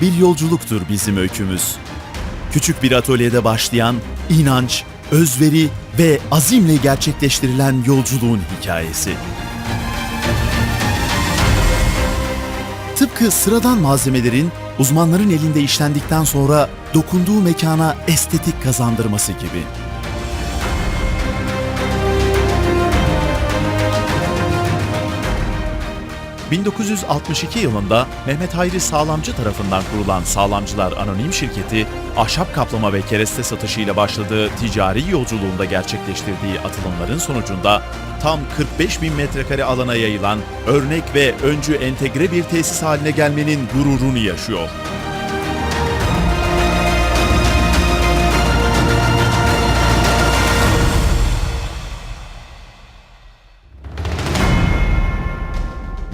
bir yolculuktur bizim öykümüz. Küçük bir atölyede başlayan inanç, özveri ve azimle gerçekleştirilen yolculuğun hikayesi. Tıpkı sıradan malzemelerin uzmanların elinde işlendikten sonra dokunduğu mekana estetik kazandırması gibi. ...1962 yılında Mehmet Hayri Sağlamcı tarafından kurulan Sağlamcılar Anonim Şirketi... ...ahşap kaplama ve kereste satışıyla başladığı ticari yolculuğunda gerçekleştirdiği atılımların sonucunda... ...tam 45 bin metrekare alana yayılan örnek ve öncü entegre bir tesis haline gelmenin gururunu yaşıyor.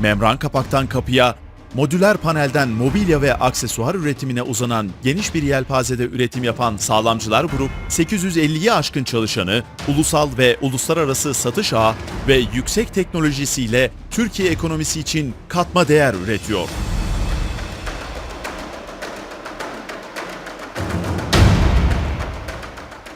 Membran kapaktan kapıya, modüler panelden mobilya ve aksesuar üretimine uzanan geniş bir yelpazede üretim yapan Sağlamcılar Grup, 850'yi aşkın çalışanı, ulusal ve uluslararası satış ağı ve yüksek teknolojisiyle Türkiye ekonomisi için katma değer üretiyor.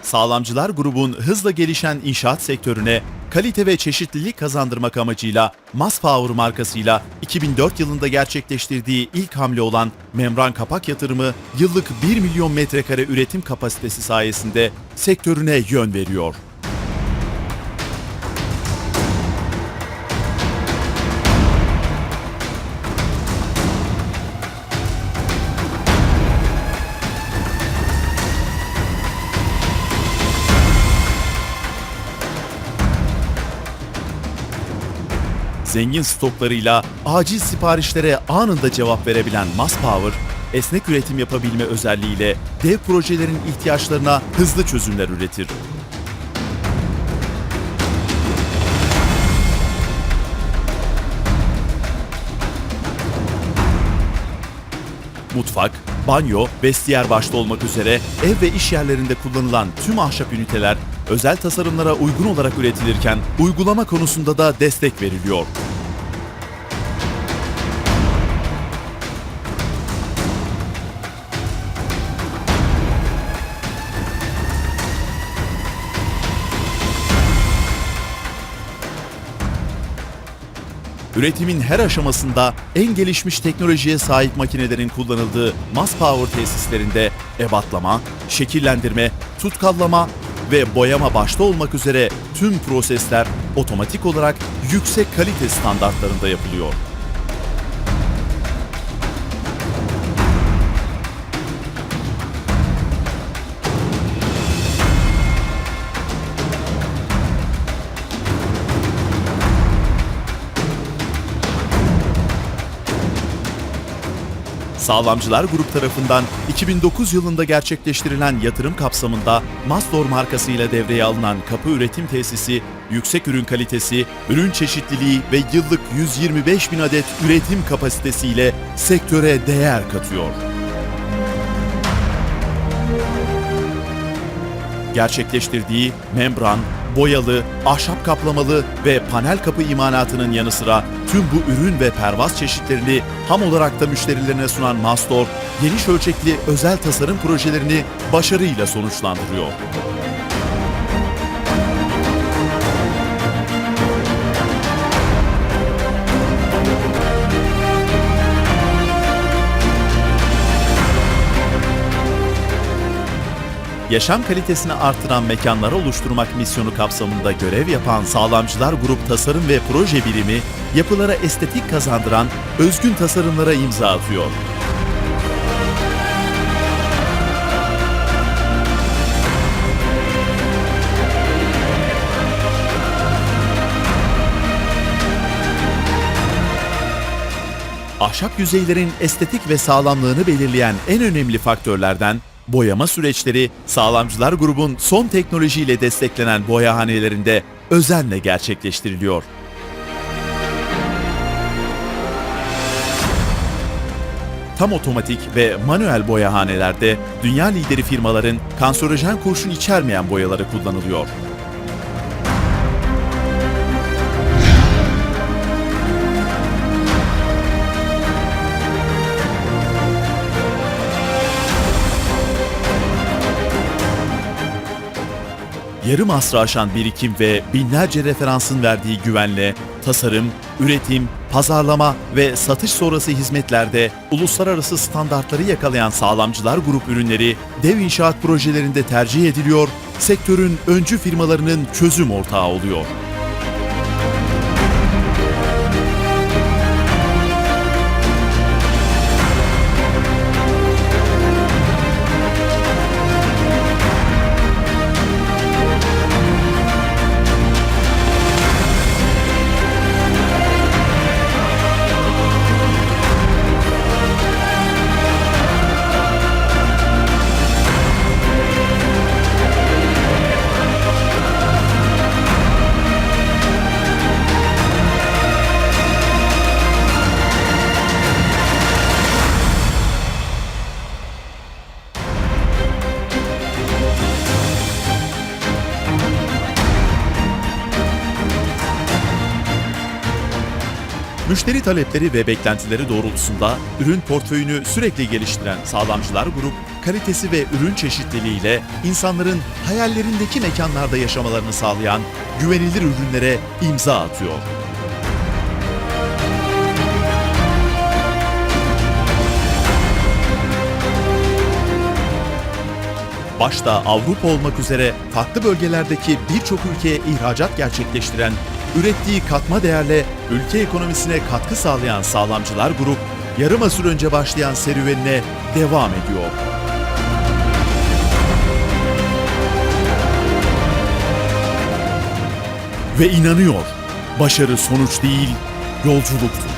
Sağlamcılar grubun hızla gelişen inşaat sektörüne kalite ve çeşitlilik kazandırmak amacıyla Maspower markasıyla 2004 yılında gerçekleştirdiği ilk hamle olan membran kapak yatırımı yıllık 1 milyon metrekare üretim kapasitesi sayesinde sektörüne yön veriyor. Zengin stoklarıyla acil siparişlere anında cevap verebilen Maspower, esnek üretim yapabilme özelliğiyle dev projelerin ihtiyaçlarına hızlı çözümler üretir. Mutfak, banyo, vestiyer başta olmak üzere ev ve iş yerlerinde kullanılan tüm ahşap üniteler özel tasarımlara uygun olarak üretilirken uygulama konusunda da destek veriliyor. Üretimin her aşamasında en gelişmiş teknolojiye sahip makinelerin kullanıldığı mass power tesislerinde ebatlama, şekillendirme, tutkallama ve boyama başta olmak üzere tüm prosesler otomatik olarak yüksek kalite standartlarında yapılıyor. Sağlamcılar Grup tarafından 2009 yılında gerçekleştirilen yatırım kapsamında Mastor markasıyla devreye alınan kapı üretim tesisi, yüksek ürün kalitesi, ürün çeşitliliği ve yıllık 125 bin adet üretim kapasitesiyle sektöre değer katıyor. gerçekleştirdiği membran, boyalı, ahşap kaplamalı ve panel kapı imalatının yanı sıra tüm bu ürün ve pervaz çeşitlerini ham olarak da müşterilerine sunan Mastor, geniş ölçekli özel tasarım projelerini başarıyla sonuçlandırıyor. Yaşam kalitesini artıran mekanlar oluşturmak misyonu kapsamında görev yapan Sağlamcılar Grup Tasarım ve Proje Birimi, yapılara estetik kazandıran özgün tasarımlara imza atıyor. Ahşap yüzeylerin estetik ve sağlamlığını belirleyen en önemli faktörlerden boyama süreçleri Sağlamcılar Grubun son teknolojiyle desteklenen boyahanelerinde özenle gerçekleştiriliyor. Tam otomatik ve manuel boyahanelerde dünya lideri firmaların kanserojen kurşun içermeyen boyaları kullanılıyor. Yarım asrı aşan birikim ve binlerce referansın verdiği güvenle tasarım, üretim, pazarlama ve satış sonrası hizmetlerde uluslararası standartları yakalayan sağlamcılar grup ürünleri dev inşaat projelerinde tercih ediliyor, sektörün öncü firmalarının çözüm ortağı oluyor. Müşteri talepleri ve beklentileri doğrultusunda ürün portföyünü sürekli geliştiren Sağlamcılar Grup, kalitesi ve ürün çeşitliliğiyle insanların hayallerindeki mekanlarda yaşamalarını sağlayan güvenilir ürünlere imza atıyor. Başta Avrupa olmak üzere farklı bölgelerdeki birçok ülkeye ihracat gerçekleştiren, ürettiği katma değerle ülke ekonomisine katkı sağlayan Sağlamcılar Grup, yarım asır önce başlayan serüvenine devam ediyor. Ve inanıyor, başarı sonuç değil, yolculuktur.